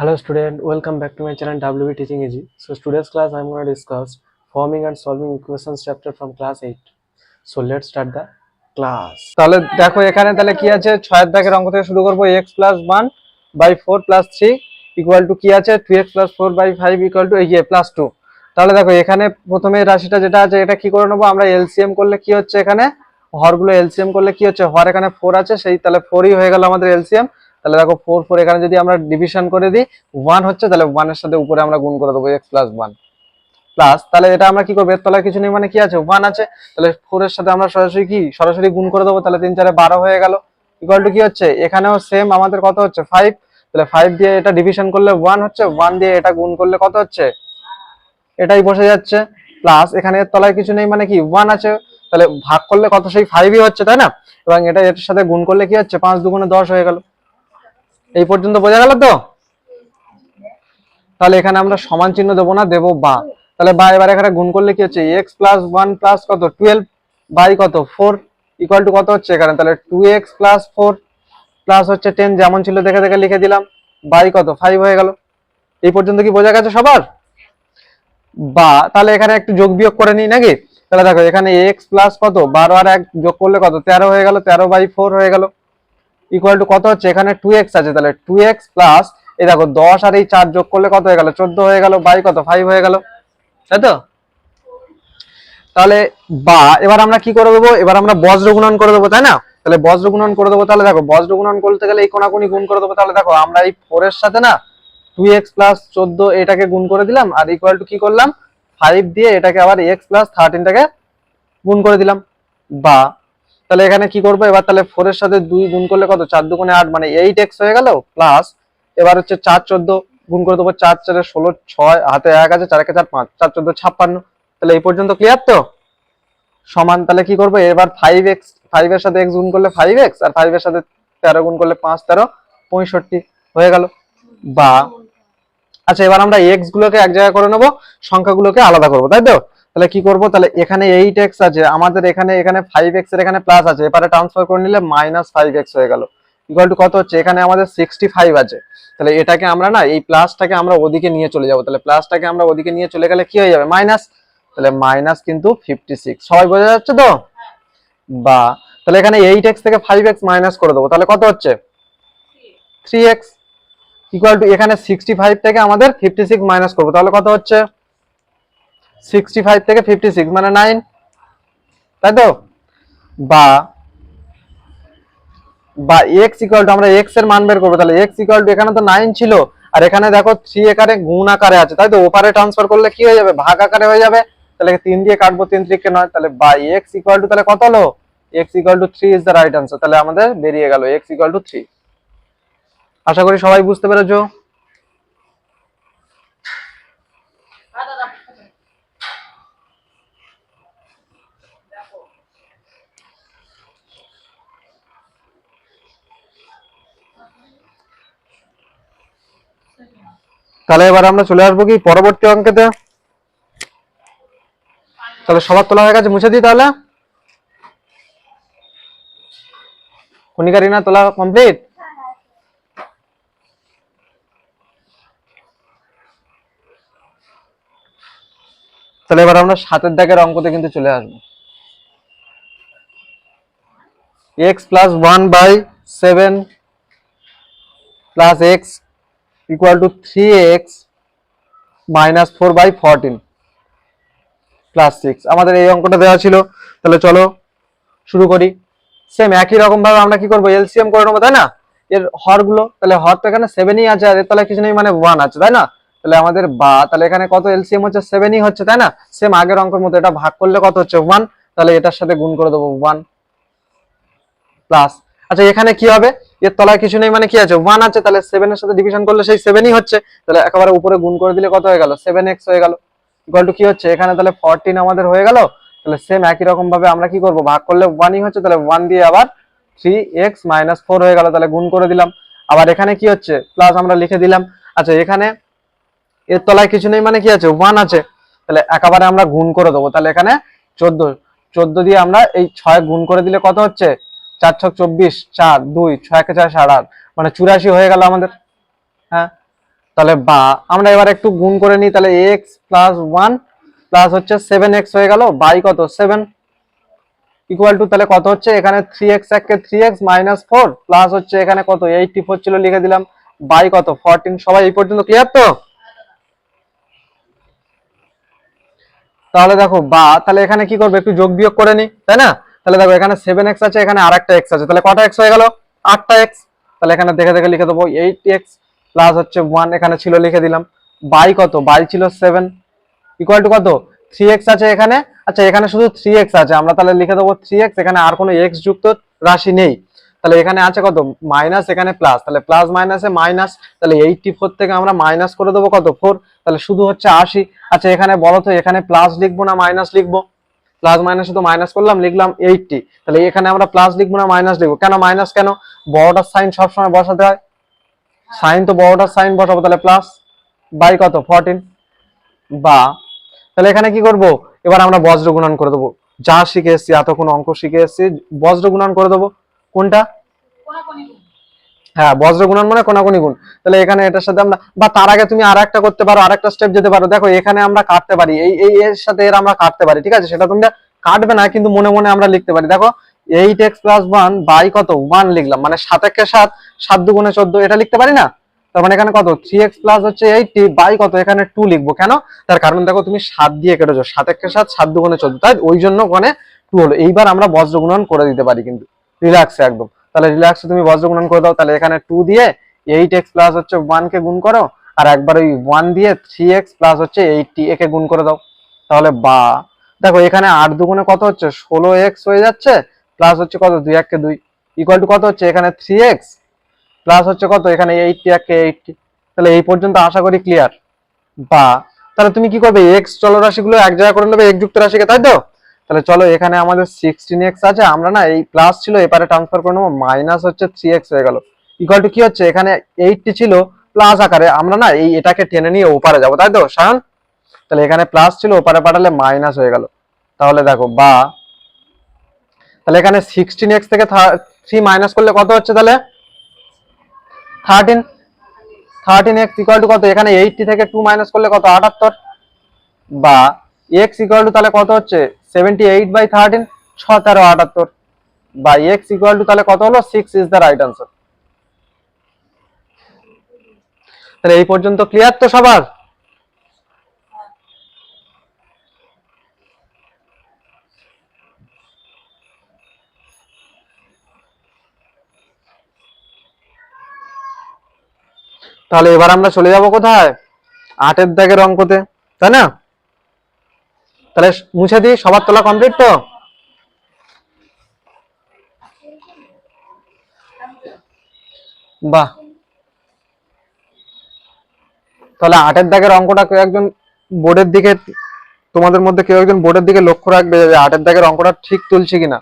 Hello student, welcome back to my channel WB Teaching Easy. So today's class I'm going to discuss forming and solving equations chapter from class 8. So let's start the class. তাহলে দেখো এখানে তাহলে কি আছে? ছয়ের দাগের অঙ্ক থেকে শুরু করব plus one by four plus three equal to কি আছে? Two x plus four by five equal to ইয়ে প্লাস টু তাহলে দেখো এখানে প্রথমে রাশিটা যেটা আছে এটা কি করে নেব? আমরা এলসিএম করলে কি হচ্ছে এখানে? হরগুলো এলসিএম করলে কি হচ্ছে? হর এখানে ফোর আছে সেই তাহলে ফোরই হয়ে গেল আমাদের এলসিএম তাহলে দেখো ফোর ফোর এখানে যদি আমরা ডিভিশন করে দিই ওয়ান হচ্ছে তাহলে ওয়ানের সাথে উপরে আমরা গুণ করে দেবো এক্স প্লাস ওয়ান প্লাস তাহলে এটা আমরা কি করব? এর তলায় কিছু নেই মানে কি আছে? ওয়ান আছে। তাহলে ফোর এর সাথে আমরা সরাসরি কি? সরাসরি গুণ করে দেবো, তাহলে তিন চারে বারো হয়ে গেল। ইকুয়াল টু কি হচ্ছে? এখানেও সেম আমাদের কত হচ্ছে? ফাইভ তাহলে ফাইভ দিয়ে এটা ডিভিশন করলে ওয়ান হচ্ছে ওয়ান দিয়ে এটা গুণ করলে কত হচ্ছে? এটাই বসে যাচ্ছে। প্লাস এখানে এর তলায় কিছু নেই মানে কি? ওয়ান আছে। তাহলে ভাগ করলে কত? সেই ফাইভই হচ্ছে, তাই না? এবং এটা এর সাথে গুণ করলে কি হচ্ছে? পাঁচ দুগুণে দশ হয়ে গেল। এই পর্যন্ত বোঝা গেল তো? তাহলে এখানে আমরা সমান চিহ্ন দেবো না, দেবো বা। তাহলে বা এবার এখানে গুণ করলে কি হচ্ছে? এক্স প্লাস ওয়ান প্লাস কত? টুয়েলভ বাই কত? ফোর ইকুয়াল টু কত হচ্ছে এখানে? তাহলে two x plus four plus হচ্ছে টেন যেমন ছিল দেখে দেখে লিখে দিলাম বাই কত? ফাইভ হয়ে গেল। এই পর্যন্ত কি বোঝা গেছে সবার? বা, তাহলে এখানে একটু যোগ বিয়োগ করে নিই নাকি? তাহলে দেখো, এখানে এক্স প্লাস কত? বারো আর এক যোগ করলে কত? তেরো হয়ে গেল, তেরো বাই ফোর হয়ে গেল। ইকুয়াল টু কত হচ্ছে? এখানে টু এক্স আছে, তাহলে টু এক্স প্লাস এই দেখো দশ আর এই চার যোগ করলে কত হয়ে গেল? চোদ্দ হয়ে গেল, বাই কত? ফাইভ হয়ে গেল। তাই তো? তাহলে বা, এবার আমরা কি করে দেবো? এবার আমরা বজ্র গুণন করে দেবো, তাই না? তাহলে বজ্র গুণন করে দেবো, তাহলে দেখো, বজ্র গুণন করতে গেলে এই কোনাকুনি গুণ করে দেবো, তাহলে দেখো, আমরা এই ফোর এর সাথে না টু এক্স প্লাস চোদ্দ এটাকে গুণ করে দিলাম, আর ইকুয়াল টু কি করলাম? ফাইভ দিয়ে এটাকে আবার এক্স প্লাস থার্টিনটাকে গুণ করে দিলাম। বা তাহলে এখানে কি করব? এবার তাহলে ফোর এর সাথে দুই গুণ করলে কত? চার দুগুণে আট মানে এইট এক্স হয়ে গেল প্লাস এবার হচ্ছে চার চোদ্দ গুণ করে দেবো চার চারে ষোলো, ছয়, হাতে এক আছে চার একে চার, পাঁচ, চার চোদ্দ, ছাপ্পান্ন। তাহলে এই পর্যন্ত ক্লিয়ার তো? সমান তাহলে কি করব? এবার ফাইভ এক্স ফাইভ এর সাথে এক্স গুণ করলে ফাইভ এক্স আর ফাইভ এর সাথে তেরো গুণ করলে পাঁচ, তেরো, পঁয়ষট্টি হয়ে গেল। বা আচ্ছা এবার আমরা এক্স গুলোকে এক জায়গায় করে নেব, সংখ্যাগুলোকে আলাদা করব, তাই তো? তাহলে কি করব? তাহলে এখানে এইট এক্স আছে, আমাদের এখানে এখানে ফাইভ এক্সের এখানে প্লাস আছে, এবারে ট্রান্সফার করে নিলে মাইনাস ফাইভ এক্স হয়ে গেল। ইকুয়াল টু কত হচ্ছে? এখানে আমাদের সিক্সটি ফাইভ আছে। তাহলে এটাকে আমরা না, এই প্লাসটাকে আমরা ওদিকে নিয়ে চলে যাব। তাহলে প্লাসটাকে আমরা ওদিকে নিয়ে চলে গেলে কি হয়ে যাবে? মাইনাস তাহলে মাইনাস কিন্তু ফিফটি সিক্স সবাই বোঝা যাচ্ছে তো? বা, তাহলে এখানে এইট এক্স থেকে ফাইভ এক্স মাইনাস করে দেবো। তাহলে কত হচ্ছে? থ্রি এক্স ইকুয়াল টু এখানে সিক্সটি ফাইভ থেকে আমাদের ফিফটি সিক্স মাইনাস করব। তাহলে কত হচ্ছে? সিক্সটি ফাইভ থেকে ফিফটি সিক্স মানে নাইন তাই তো? বা বা এক্স টু আমরা এক্সের মান বের করব, তাহলে এক্স টু এখানে তো নাইন ছিল, আর এখানে দেখো থ্রি আকারে গুণ আকারে আছে, তাই তো? ওপারে ট্রান্সফার করলে কি হয়ে যাবে? ভাগ আকারে হয়ে যাবে, তাহলে তিন দিয়ে কাটবো, তিন নয়, তাহলে বা এক্স টু তাহলে কত হলো? X equal to three is the right answer তাহলে আমাদের বেরিয়ে গেল এক্স ইকুয়াল টু থ্রি আশা করি সবাই বুঝতে পেরেছ? তাহলে এবার আমরা চলে আসব কি পরবর্তী অঙ্কেতে? তাহলে সবার তোলা হয়ে গেছে, মুছে দিই তাহলে। কনিকারিনা তোলা কমপ্লিট তাহলে এবার আমরা সাতের দাগের অঙ্কতে কিন্তু চলে আসব। X plus one by seven plus x equal to three x minus four by fourteen plus six আমাদের এই অঙ্কটা দেওয়া ছিল। তাহলে চলো শুরু করি। সেম একই রকম ভাবে আমরা কি করব? এলসিএম করে নেব, তাই না? এর হরগুলো, তাহলে হর তো এখানে সেভেনই আছে, আর এর তলায় কিছু নেই মানে ওয়ান আছে, তাই না? তাহলে আমাদের বা, তাহলে এখানে কত এলসিএম হচ্ছে? সেভেনই হচ্ছে, তাই না? সেম আগের অঙ্কের মতো এটা ভাগ করলে কত হচ্ছে? ওয়ান তাহলে এটার সাথে গুণ করে দেবো ওয়ান প্লাস আচ্ছা এখানে কি হবে? এর তলায় কিছু নেই মানে কি আছে? ওয়ান আছে, তাহলে সেভেনের সাথে ডিভিশন করলে সেই সেভেনই হচ্ছে। তাহলে একেবারে উপরে গুণ করে দিলে কত হয়ে গেল? সেভেন এক্স হয়ে গেল। ইকুয়াল টু কি হচ্ছে? এখানে তাহলে ফোরটিন আমাদের হয়ে গেল। তাহলে সেম একই রকম ভাবে আমরা কি করব? ভাগ করলে ওয়ানই হচ্ছে, তাহলে ওয়ান দিয়ে আবার থ্রি এক্স মাইনাস ফোর হয়ে গেল। তাহলে গুণ করে দিলাম। আবার এখানে কি হচ্ছে? প্লাস আমরা লিখে দিলাম। আচ্ছা এখানে এর তলায় কিছু নেই মানে কি আছে? ওয়ান আছে। তাহলে একেবারে আমরা গুণ করে দেবো। তাহলে এখানে চোদ্দ। চোদ্দ দিয়ে আমরা এই ছয় গুণ করে দিলে কত হচ্ছে? চার ছক চব্বিশ, চার, দুই, ছয়, একে, চার সাড়ে আট। মানে চুরাশি হয়ে গেল আমাদের। হ্যাঁ? তাহলে বা, আমরা এবার একটু গুণ করে নিই, তাহলে এক্স প্লাস ওয়ান প্লাস হচ্ছে সেভেন এক্স হয়ে গেল বাই কত? সেভেন ইকুয়াল টু তাহলে কত হচ্ছে? এখানে থ্রি এক্স একে three x minus four plus হচ্ছে এখানে কত? এইটটি ফোর ছিল, লিখে দিলাম বাই কত? ফোরটিন সবাই এই পর্যন্ত ক্লিয়ার তো? তাহলে দেখো, বা, তাহলে এখানে কি করবে? একটু যোগ বিয়োগ করে নি তাই না? তাহলে দেখো, এখানে সেভেন এক্স আছে, এখানে আর একটা এক্স আছে। তাহলে কটা এক্স হয়ে গেল? আটটা এক্স তাহলে এখানে দেখে দেখে লিখে দেবো এইট এক্স প্লাস হচ্ছে ওয়ান এখানে ছিল লিখে দিলাম। বাই কত? বাই ছিল সেভেন ইকুয়াল টু কত? থ্রি এক্স আছে এখানে। আচ্ছা এখানে শুধু থ্রি এক্স আছে। আমরা তাহলে লিখে দেবো থ্রি এক্স এখানে আর কোনো এক্স যুক্ত রাশি নেই। তাহলে এখানে আছে কত? মাইনাস এখানে প্লাস তাহলে প্লাস মাইনাসে মাইনাস তাহলে এইটটি ফোর থেকে আমরা মাইনাস করে দেবো কত? ফোর তাহলে শুধু হচ্ছে আশি। আচ্ছা এখানে বলো তো, এখানে প্লাস লিখব না মাইনাস লিখব? প্লাস মাইনাসে তো মাইনাস করলাম, লিখলাম এইটটি তাহলে এখানে আমরা প্লাস লিখব না মাইনাস লিখব? কেন মাইনাস কেন? বড়টার সাইন সবসময় বসাতে হয়। সাইন তো বড়টার সাইন বসাবো, তাহলে প্লাস বাই কত? ফোরটিন বা, তাহলে এখানে কি করব? এবার আমরা বজ্র গুণন করে দেবো। যা শিখে এসেছি এতক্ষণ অঙ্ক শিখে এসেছি, বজ্র গুণন করে দেবো। কোনটা? হ্যাঁ বজ্র গুণন মানে কোনাকুনি গুণ। তাহলে এখানে এটার সাথে আমরা বা তার আগে তুমি আর একটা করতে পারো আর একটা স্টেপ যেতে পারো। দেখো, এখানে আমরা কাটতে পারি। এই এই, এর সাথে এর আমরা কাটতে পারি, ঠিক আছে? সেটা তোমরা কাটবে না, কিন্তু মনে মনে আমরা লিখতে পারি। দেখো eight x plus one by কত? ওয়ান লিখলাম। মানে সাত একে সাত সাত দুগুণে চোদ্দ, এটা লিখতে পারি না? তার মানে এখানে কত? থ্রি এক্স প্লাস হচ্ছে এইটটি বাই কত? এখানে টু লিখব। কেন? তার কারণ দেখো, তুমি সাত দিয়ে কেটেছো। সাত একে সাত সাত দুগুণে চোদ্দ। তাই ওই জন্য ওখানে টু হলো। এইবার আমরা বজ্র গুণন করে দিতে পারি কিন্তু। রিল্যাক্সে একদম। তাহলে রিল্যাক্সে তুমি বজ্র গুণন করে দাও, তাহলে এখানে টু দিয়ে এইট এক্স প্লাস হচ্ছে ওয়ান কে গুণ করো, আর একবার ওই ওয়ান দিয়ে থ্রি এক্স প্লাস হচ্ছে এইটটি একে গুণ করে দাও। তাহলে বা, দেখো এখানে আট দুগুণে কত হচ্ছে? ষোলো এক্স হয়ে যাচ্ছে প্লাস হচ্ছে কত? দুই এককে দুই। ইকুয়াল টু কত হচ্ছে? এখানে থ্রি এক্স প্লাস হচ্ছে কত? এখানে এইটটি এককে এইটটি তাহলে এই পর্যন্ত আশা করি ক্লিয়ার বা, তাহলে তুমি কি করবে? এক্স চলরাশিগুলো এক জায়গায় করে নেবে এক যুক্ত রাশিকে তাই তো? তাহলে চলো এখানে আমাদের সিক্সটিন এক্স আছে, আমরা না এই প্লাস ছিল এপারে ট্রান্সফার করে নেব মাইনাস হচ্ছে থ্রি এক্স হয়ে গেল। ইকুয়াল টু কি হচ্ছে? এখানে এইটটি ছিল প্লাস আকারে, আমরা না এই এটাকে টেনে নিয়ে ওপারে যাব, তাই তো সায়ন তাহলে এখানে প্লাস ছিল, ওপারে পাঠালে মাইনাস হয়ে গেল। তাহলে দেখো, বা। তাহলে এখানে সিক্সটিন এক্স থেকে থ্রি মাইনাস করলে কত হচ্ছে তাহলে? Thirteen thirteen x equal to কত? এখানে এইটটি থেকে টু মাইনাস করলে কত? আটাত্তর। বা এক্স ইকুয়াল টু তাহলে কত হচ্ছে? সেভেন্টি এইট বাই থার্টিন ছ তেরো আটাত্তর। বা এক্স ইকুয়াল টু তাহলে কত হলো? সিক্স ইজ দ্য রাইট তাহলে এই পর্যন্ত ক্লিয়ার তো সবার? তাহলে এবার আমরা চলে যাব কোথায়? আটের দাগের অঙ্কতে, তাই না? তাহলে মুছে দিই, সবার তোলা কমপ্লিট তো? বাহ। তাহলে আটের দাগের অঙ্কটা কেউ একজন বোর্ডের দিকে, তোমাদের মধ্যে কেউ একজন বোর্ডের দিকে লক্ষ্য রাখবে যে আটের দাগের অঙ্কটা ঠিক তুলছি কিনা?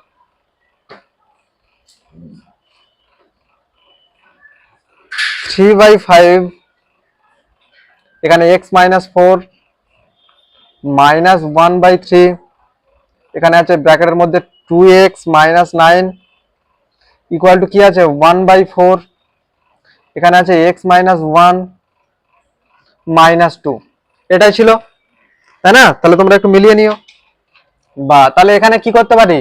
থ্রি বাই ফাইভ, এখানে x minus four minus one by three. এখানে আছে ব্র্যাকেটের মধ্যে two x minus nine. Equal to কি আছে? One by four. এখানে আছে x minus one minus two. এটাই ছিল। তাই না? তাহলে তোমরা একটু মিলিয়ে নিও। বা, তাহলে এখানে কি করতে পারি?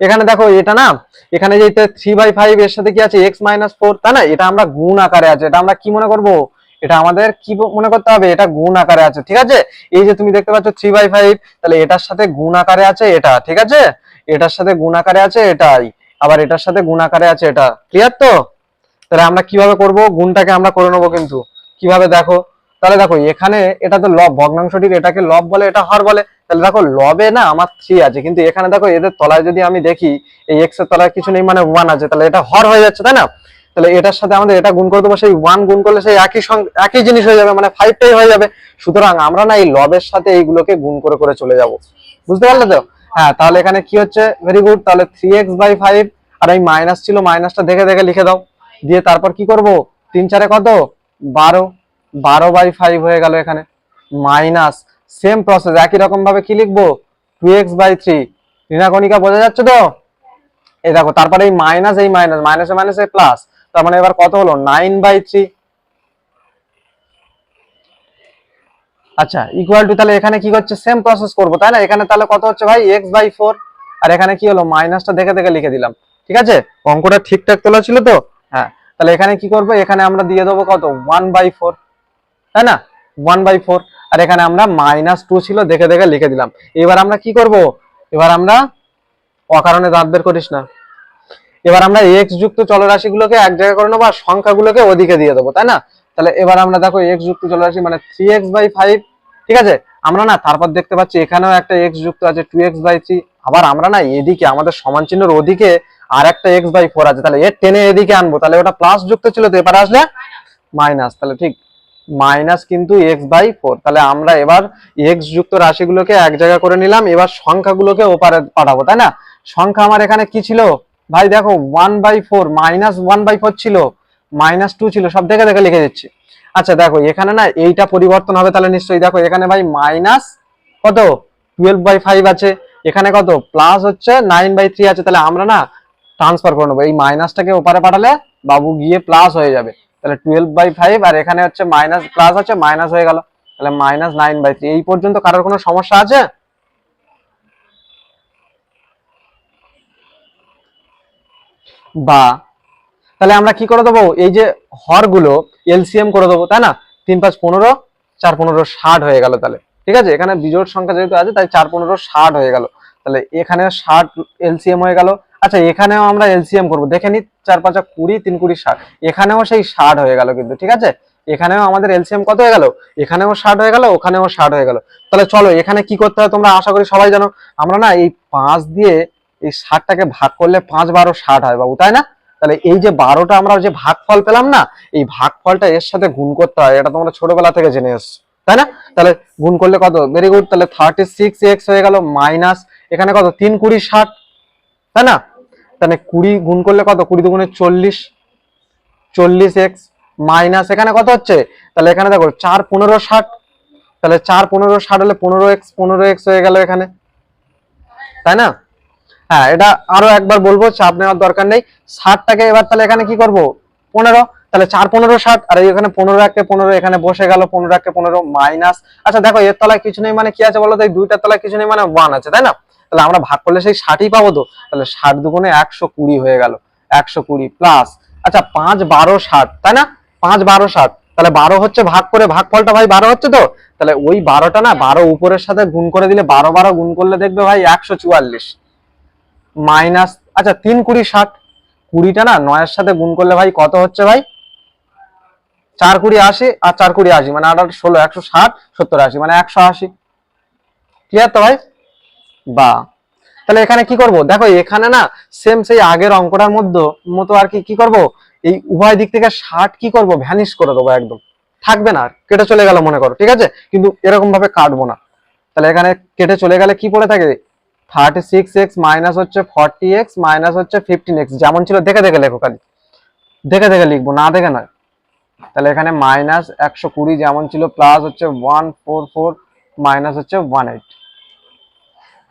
এখানে দেখো, এটা না, এখানে যে থ্রি বাই ফাইভ এর সাথে কি আছে? X minus four. তাই না? এটা আমরা গুণ আকারে আছে। এটা আমরা কি মনে করব? এটা আমাদের কি মনে করতে হবে? এটা গুণ আকারে আছে, ঠিক আছে? এই যে তুমি দেখতে পাচ্ছ থ্রি বাই ফাইভ তাহলে এটার সাথে গুণ আকারে আছে এটা, ঠিক আছে? এটার সাথে গুণ আকারে আছে এটাই, আবার এটার সাথে গুণ আকারে আছে এটা ক্লিয়ার তো? তাহলে আমরা কীভাবে করব? গুণটাকে আমরা করে নেব কিন্তু। কীভাবে দেখো? তাহলে দেখো, এখানে এটা তো লব, ভগ্নাংশটির এটাকে লব বলে, এটা হর বলে। তাহলে দেখো, লবে না, আমার থ্রি আছে, কিন্তু এখানে দেখো, এদের তলায় যদি আমি দেখি, এই এক্সের তলায় কিছু নেই মানে ওয়ান আছে, তাহলে এটা হর হয়ে যাচ্ছে, তাই না? তাহলে এটার সাথে আমাদের এটা গুণ করে দেবো, সেই ওয়ান গুণ করলে সেই একই সঙ্গে একই জিনিস হয়ে যাবে মানে ফাইভটাই হয়ে যাবে। সুতরাং আমরা না এই লবের সাথে এইগুলোকে গুণ করে করে চলে যাব। বুঝতে পারলে তো? হ্যাঁ তাহলে এখানে কি হচ্ছে? ভেরি গুড তাহলে থ্রি এক্স বাই ফাইভ আর এই মাইনাস ছিল মাইনাসটা দেখে দেখে লিখে দাও। দিয়ে তারপর কি করব? তিন চারে কত? বারো। বারো বাই ফাইভ হয়ে গেল এখানে। মাইনাস সেম প্রসেস একই রকম ভাবে কি লিখব? টু এক্স বাই থ্রি ঋণাকণিকা বোঝা যাচ্ছে তো? এই দেখো, তারপরে এই মাইনাস এই মাইনাস মাইনাসে মাইনাসে প্লাস তার মানে এবার কত হলো? নাইন বাই থ্রি আচ্ছা ইকুয়াল টু তাহলে এখানে কি হচ্ছে সেম প্রসেস করব, তাই না? এখানে তাহলে কত হচ্ছে ভাই? এক্স বাই ফোর আর এখানে কি হলো? মাইনাসটা দেখে দেখে লিখে দিলাম। ঠিক আছে? অঙ্কটা ঠিকঠাক তোলা ছিল তো? হ্যাঁ তাহলে এখানে কি করব? এখানে আমরা দিয়ে দেবো কত? ওয়ান বাই ফোর তাই না? ওয়ান বাই ফোর আর এখানে আমরা মাইনাস টু ছিল, দেখে দেখে লিখে দিলাম। এবার আমরা কি করব? এবার আমরা অকারণে দাঁত বের করিস না। এবার আমরা এক্স যুক্ত চলরাশিগুলোকে এক জায়গায় করে নেব আর সংখ্যাগুলোকে ওদিকে দিয়ে দেবো, তাই না? তাহলে এবার আমরা দেখো এক্স যুক্ত চলরাশি মানে থ্রি এক্স বাই ফাইভ ঠিক আছে? আমরা না তারপর দেখতে পাচ্ছি এখানেও একটা এক্স যুক্ত আছে টু এক্স বাই থ্রি আবার আমরা না এদিকে আমাদের সমান চিহ্নের ওদিকে আর একটা এক্স বাই ফোর আছে, তাহলে এর টেনে এদিকে আনব, তাহলে ওটা প্লাস যুক্ত ছিল তো এবার আসলে মাইনাস তাহলে ঠিক মাইনাস কিন্তু এক্স বাই ফোর তাহলে আমরা এবার এক্স যুক্ত রাশিগুলোকে এক জায়গা করে নিলাম, এবার সংখ্যাগুলোকে ওপারে পাঠাবো, তাই না? সংখ্যা আমার এখানে কি ছিল? ভাই দেখো one by four minus one by four ছিল মাইনাস টু ছিল, সব দেখে দেখে লিখে দিচ্ছি। আচ্ছা দেখো, এখানে না এইটা পরিবর্তন হবে তাহলে নিশ্চয়ই। দেখো, এখানে ভাই মাইনাস কত? টুয়েলভ বাই ফাইভ আছে। এখানে কত? প্লাস হচ্ছে নাইন বাই থ্রি আছে। তাহলে আমরা না ট্রান্সফার করে নেব। এই মাইনাসটাকে ওপারে পাঠালে বাবু গিয়ে প্লাস হয়ে যাবে। তাহলে টুয়েলভ বাই ফাইভ আর এখানে হচ্ছে মাইনাস প্লাস আছে মাইনাস হয়ে গেল। তাহলে মাইনাস নাইন বাই থ্রি এই পর্যন্ত কারোর কোনো সমস্যা আছে? বা, তাহলে আমরা কি করে দেবো? এই যে হরগুলো এলসিএম করে দেবো, তাই না? তিন পাঁচ পনেরো, চার পনেরো ষাট হয়ে গেল তাহলে। ঠিক আছে? এখানে বিজোড় সংখ্যা যেহেতু আছে, তাই চার পনেরো ষাট হয়ে গেল। তাহলে এখানে ষাট এলসিএম হয়ে গেল। আচ্ছা এখানেও আমরা এলসিএম করব। দেখে নি, চার পাঁচা কুড়ি, তিন কুড়ি ষাট। এখানেও সেই ষাট হয়ে গেল কিন্তু, ঠিক আছে? এখানেও আমাদের এলসিএম কত হয়ে গেল? এখানেও ষাট হয়ে গেল, ওখানেও ষাট হয়ে গেল। তাহলে চলো, এখানে কি করতে হয় তোমরা? আশা করি সবাই জানো। আমরা না এই পাঁচ দিয়ে এই ষাটটাকে ভাগ করলে পাঁচ বারো ষাট হয় বাবু, তাই না? তাহলে এই যে বারোটা আমরা যে ভাগফল পেলাম না, এই ভাগফলটা এর সাথে গুণ করতে হয়, এটা তোমরা ছোটবেলা থেকে জেনে এসছো, তাই না? তাহলে গুণ করলে কত? ভেরি গুড তাহলে থার্টি সিক্স এক্স হয়ে গেল মাইনাস এখানে কত? তিন কুড়ি ষাট, তাই না? তাহলে কুড়ি গুণ করলে কত? কুড়ি দুগুণে চল্লিশ চল্লিশ এক্স মাইনাস এখানে কত হচ্ছে? তাহলে এখানে দেখো, চার পনেরো ষাট, তাহলে চার পনেরো ষাট হলে পনেরো এক্স পনেরো এক্স হয়ে গেল এখানে, তাই না? হ্যাঁ এটা আরও একবার বলব চাপ নেওয়ার দরকার নেই। ষাটটাকে এবার তাহলে এখানে কি করব? পনেরো। তাহলে চার পনেরো ষাট, আর এখানে পনেরো একে পনেরো, এখানে বসে গেল পনেরো একে পনেরো মাইনাস। আচ্ছা দেখো, এর তলায় কিছু নেই মানে কি আছে বলো তো? এই দুইটার তলায় কিছু নেই মানে ওয়ান আছে, তাই না? তাহলে আমরা ভাগ করলে সেই ষাটই পাবো তো? তাহলে ষাট দুগুণে একশো কুড়ি হয়ে গেল, একশো কুড়ি প্লাস আচ্ছা পাঁচ বারো ষাট, তাই না? পাঁচ বারো ষাট, তাহলে বারো হচ্ছে ভাগ করে ভাগফলটা ভাই বারো হচ্ছে তো? তাহলে ওই বারোটা না বারো উপরের সাথে গুণ করে দিলে বারো বারো গুণ করলে দেখবে ভাই একশো চুয়াল্লিশ। মাইনাস আচ্ছা তিন কুড়ি ষাট। কুড়িটা না, নয়ের সাথে গুণ করলে ভাই কত হচ্ছে ভাই? চার কুড়ি আশি আর চার কুড়ি আশি মানে আট ষোলো, একশো ষাট, সত্তর আশি মানে একশো আশি। ক্লিয়ার তো ভাই? বা, তাহলে এখানে কি করব? দেখো, এখানে না সেম সেই আগের অঙ্কটার মধ্যে, মতো আর কি কি করব? এই উভয় দিক থেকে ষাট কি করব? ভ্যানিশ করে দেবো একদম। থাকবে না কেটে চলে গেল মনে করো, ঠিক আছে? কিন্তু এরকম ভাবে কাটবো না। তাহলে এখানে কেটে চলে গেলে কি পড়ে থাকে? থার্টি সিক্স এক্স মাইনাস হচ্ছে ফর্টি এক্স মাইনাস হচ্ছে ফিফটিন এক্স যেমন ছিল, দেখে দেখে লেখো খালি। দেখে দেখে লিখব, না দেখে না তাহলে এখানে মাইনাস একশো কুড়ি যেমন ছিল প্লাস হচ্ছে ওয়ান ফোর ফোর মাইনাস হচ্ছে ওয়ান এইট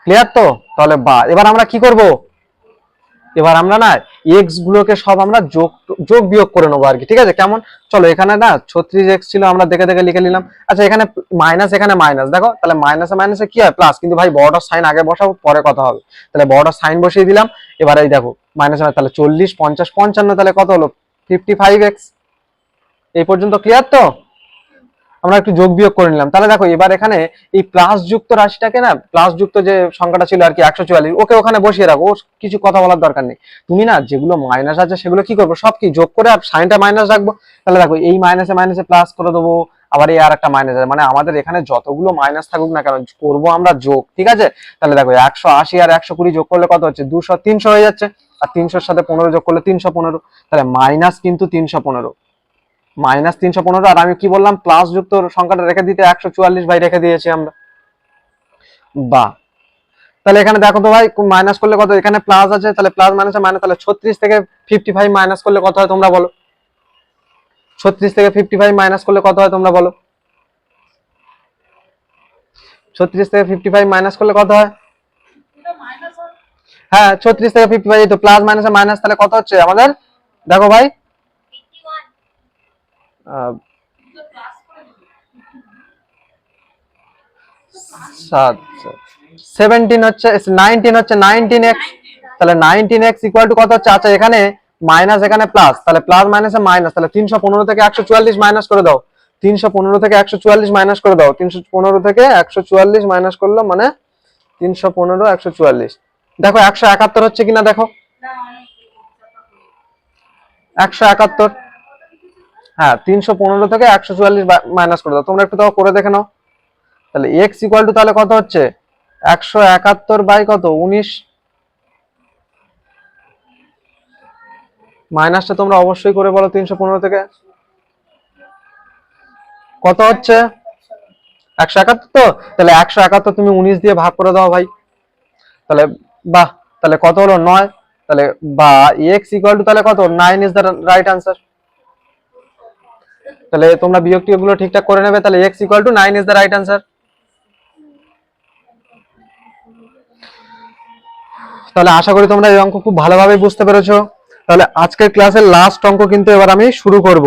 ক্লিয়ার তো? তাহলে বা, এবার আমরা কি করব? এবার আমরা না এক্স গুলোকে সব আমরা যোগ যোগ বিয়োগ করে নেব আর কি, ঠিক আছে? কেমন? চলো এখানে না ছত্রিশ এক্স ছিল, আমরা দেখে দেখে লিখে নিলাম। আচ্ছা এখানে মাইনাস এখানে মাইনাস দেখো? তাহলে মাইনাসে মাইনাসে কি হয়? প্লাস কিন্তু ভাই বড়টার সাইন আগে বসাবো পরে কথা হবে। তাহলে বড়টার সাইন বসিয়ে দিলাম। এবার এই দেখো মাইনাস তাহলে চল্লিশ, পঞ্চাশ, পঞ্চান্ন, তাহলে কত হলো? ফিফটি ফাইভ এক্স এই পর্যন্ত ক্লিয়ার তো? আমরা একটু যোগ বিয়োগ করে নিলাম। তাহলে দেখো, এবার এখানে এই প্লাস যুক্ত রাশিটাকে না প্লাস যুক্ত যে সংখ্যাটা ছিল আর কি একশো চুয়াল্লিশ, ওকে ওখানে বসিয়ে রাখো কিছু কথা বলার দরকার নেই। তুমি না যেগুলো মাইনাস আছে সেগুলো কি করব, সব কি যোগ করে আর সাইনটা মাইনাস রাখব? তাহলে দেখো, এই মাইনাসে মাইনাসে প্লাস করে দেবো, আবার এই আর একটা মাইনাস আছে মানে আমাদের এখানে যতগুলো মাইনাস থাকুক না কেন, করব আমরা যোগ, ঠিক আছে? তাহলে দেখো, একশো আশি আর একশো কুড়ি যোগ করলে কত হচ্ছে? দুশো, তিনশো হয়ে যাচ্ছে। আর তিনশোর সাথে পনেরো যোগ করলে তিনশো পনেরো। তাহলে মাইনাস কিন্তু তিনশো পনেরো। মাইনাস তিনশো পনেরো, আর আমি কি বললাম? প্লাস যুক্ত সংখ্যাটা রেখে দিতে একশো চুয়াল্লিশ বাই রেখে দিয়েছি আমরা। বা তাহলে এখানে দেখো তো ভাই মাইনাস করলে কত? এখানে প্লাস আছে, তাহলে প্লাস মাইনাস মাইনাস তাহলে ছত্রিশ থেকে ফিফটি ফাইভ মাইনাস করলে কত হয় তোমরা বলো? ছত্রিশ থেকে ফিফটি ফাইভ মাইনাস করলে কত হয় তোমরা বলো? ছত্রিশ থেকে ফিফটি ফাইভ মাইনাস করলে কত হয়? হ্যাঁ ছত্রিশ থেকে ফিফটি ফাইভ তো প্লাস মাইনাস মাইনাস তাহলে কত হচ্ছে আমাদের? দেখো ভাই সাত সেভেন্টিন হচ্ছে নাইনটিন হচ্ছে নাইনটিন এক্স তাহলে নাইনটিন এক্স ইকুয়াল টু কত হচ্ছে? আচ্ছা এখানে মাইনাস এখানে প্লাস তাহলে প্লাস মাইনাসে মাইনাস তাহলে তিনশো পনেরো থেকে একশো চুয়াল্লিশ মাইনাস করে দাও। তিনশো পনেরো থেকে একশো চুয়াল্লিশ মাইনাস করে দাও। তিনশো পনেরো থেকে একশো চুয়াল্লিশ মাইনাস করল মানে তিনশো পনেরো, একশো চুয়াল্লিশ। দেখো, একশো একাত্তর হচ্ছে কিনা দেখো? একশো একাত্তর। হ্যাঁ তিনশো পনেরো থেকে একশো চুয়াল্লিশ মাইনাস করে দাও। তোমরা একটু তাও করে দেখে নাও। তাহলে এক্স ইকুয়াল টু তাহলে কত হচ্ছে? একশো একাত্তর বাই কত? উনিশ। মাইনাসটা তোমরা অবশ্যই করে বলো তিনশো পনেরো থেকে। কত হচ্ছে? একশো একাত্তর? তো তাহলে একশো একাত্তর তুমি উনিশ দিয়ে ভাগ করে দাও ভাই। তাহলে বাহ, তাহলে কত হলো? নয়। তাহলে বা, এক্স ইকুয়াল টু তাহলে কত? Nine is the right answer তাহলে তোমরা বিয়োগ টিয়োগ ঠিকঠাক করে নেবে, তাহলে x equal to nine is the right answer তাহলে আশা করি তোমরা এই অঙ্ক খুব ভালোভাবে বুঝতে পেরেছ। তাহলে আজকের ক্লাসের লাস্ট অঙ্ক কিন্তু এবার আমি শুরু করব।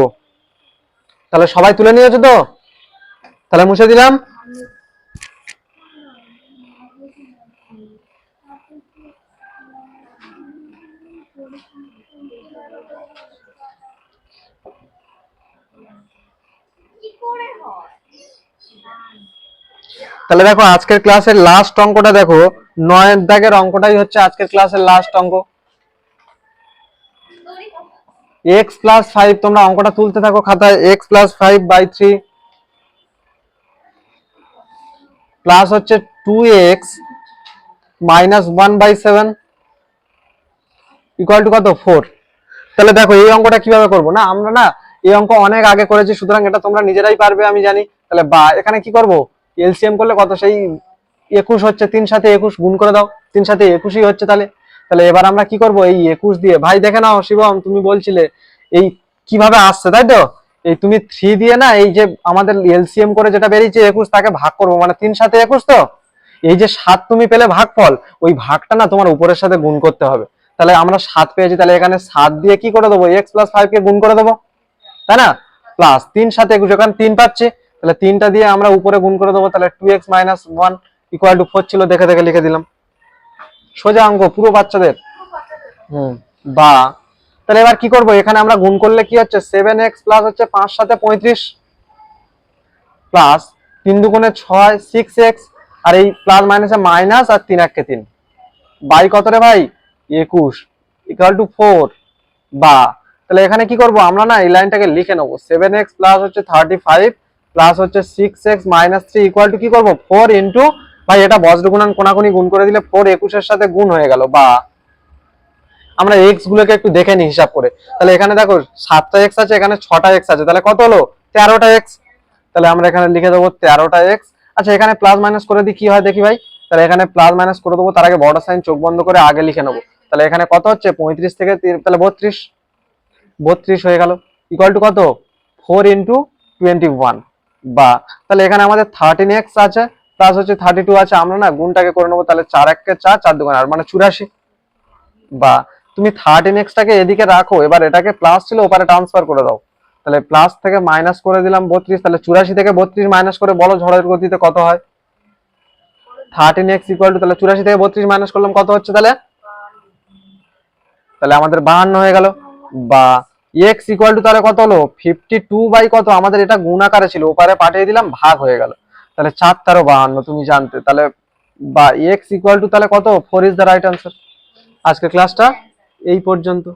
তাহলে সবাই তুলে নিয়েছো তো? তাহলে মুছে দিলাম। তাহলে দেখো আজকের ক্লাসের লাস্ট অঙ্কটা দেখো। নয়ের দাগের অঙ্কটাই হচ্ছে আজকের ক্লাসের লাস্ট অঙ্ক। এক্স প্লাস ফাইভ তোমরা অঙ্কটা তুলতে থাকো খাতায়। X plus five by three plus হচ্ছে two x minus one by seven equal to কত? ফোর তাহলে দেখো, এই অঙ্কটা কীভাবে করব? না, আমরা না, এই অঙ্ক অনেক আগে করেছি, সুতরাং এটা তোমরা নিজেরাই পারবে, আমি জানি। তাহলে বা, এখানে কি করব? এলসিএম করলে কত? সেই একুশ হচ্ছে, তিন সাথে একুশ গুণ করে দাও, তিন সাথে একুশই হচ্ছে তাহলে। তাহলে এবার আমরা কি করব? এই একুশ দিয়ে, ভাই দেখে নাও শিবম, তুমি বলছিলে, এই কীভাবে আসছে, তাই তো? এই তুমি থ্রি দিয়ে না, এই যে আমাদের এলসিএম করে যেটা বেরিয়েছে একুশ, তাকে ভাগ করব মানে তিন সাথে একুশ তো? এই যে সাত তুমি পেলে ভাগফল, ওই ভাগটা না তোমার উপরের সাথে গুণ করতে হবে। তাহলে আমরা সাত পেয়েছি, তাহলে এখানে সাত দিয়ে কি করে দেবো? এক্স প্লাস ফাইভ কে গুণ করে দেবো, তাই না? প্লাস তিন সাথে একুশ, এখানে তিন পাচ্ছি। তাহলে তিনটা দিয়ে আমরা উপরে গুণ করে দেবো, তাহলে two x minus one equal to four ছিল, দেখে দেখে লিখে দিলাম। সোজা অঙ্ক, পুরো বাচ্চাদের। হুম, বা। তাহলে এবার কি করব? এখানে আমরা গুণ করলে কি হচ্ছে? সেভেন এক্স প্লাস হচ্ছে পাঁচ, সাথে পঁয়ত্রিশ। প্লাস তিন দুগুণে ছয় সিক্স এক্স আর এই প্লাস মাইনাসে মাইনাস আর তিন এককে তিন। বাই কত রে ভাই? একুশ। ইকুয়াল টু ফোর বা। তাহলে এখানে কি করব? আমরা না এই লাইনটাকে লিখে নেব। সেভেন এক্স প্লাস হচ্ছে থার্টি ফাইভ প্লাস হচ্ছে six x minus three equal to কি করব? ফোর ইন্টু ভাই, এটা বজ্র গুণান কোনাকুনি গুণ করে দিলে ফোর একুশের সাথে গুণ হয়ে গেল, বা আমরা এক্স গুলোকে একটু দেখে নিই হিসাব করে। তাহলে এখানে দেখো, সাতটা এক্স আছে, এখানে ছটা এক্স আছে, তাহলে কত হলো? তেরোটা এক্স তাহলে আমরা এখানে লিখে দেবো তেরোটা এক্স আচ্ছা এখানে প্লাস মাইনাস করে দিই, কি হয় দেখি ভাই? তাহলে এখানে প্লাস মাইনাস করে দেবো, তার আগে বড় সাইন চোখ বন্ধ করে আগে লিখে নেব। তাহলে এখানে কত হচ্ছে? পঁয়ত্রিশ থেকে তাহলে বত্রিশ। বত্রিশ হয়ে গেল। ইকুয়াল টু কত? ফোর ইন্টু টোয়েন্টি ওয়ান বা, তাহলে এখানে আমাদের থার্টিন এক্স আছে প্লাস হচ্ছে থার্টি টু আছে, আমরা না গুণটাকে করে নেব, তাহলে চার এককে চার চার দুগুণ আর মানে চুরাশি। বা, তুমি থার্টিন এক্সটাকে এদিকে রাখো, এবার এটাকে প্লাস ছিল, ওপারে ট্রান্সফার করে দাও। তাহলে প্লাস থেকে মাইনাস করে দিলাম বত্রিশ, তাহলে চুরাশি থেকে বত্রিশ মাইনাস করে বলো, ঝড়ের গতিতে কত হয়? থার্টিন এক্স ইকুয়াল টু তাহলে চুরাশি থেকে বত্রিশ মাইনাস করলাম, কত হচ্ছে তাহলে? তাহলে আমাদের বাহান্ন হয়ে গেল। বা এক্স ইকুয়াল টু তাহলে কত হলো? ফিফটি টু বাই কত? আমাদের এটা গুণ আকারে ছিল, ওপারে পাঠিয়ে দিলাম, ভাগ হয়ে গেল। তাহলে চার তেরো বাহান্ন, তুমি জানতে, তাহলে বা এক্স ইকুয়াল টু তাহলে কত? Four is the right answer আজকের ক্লাসটা এই পর্যন্ত।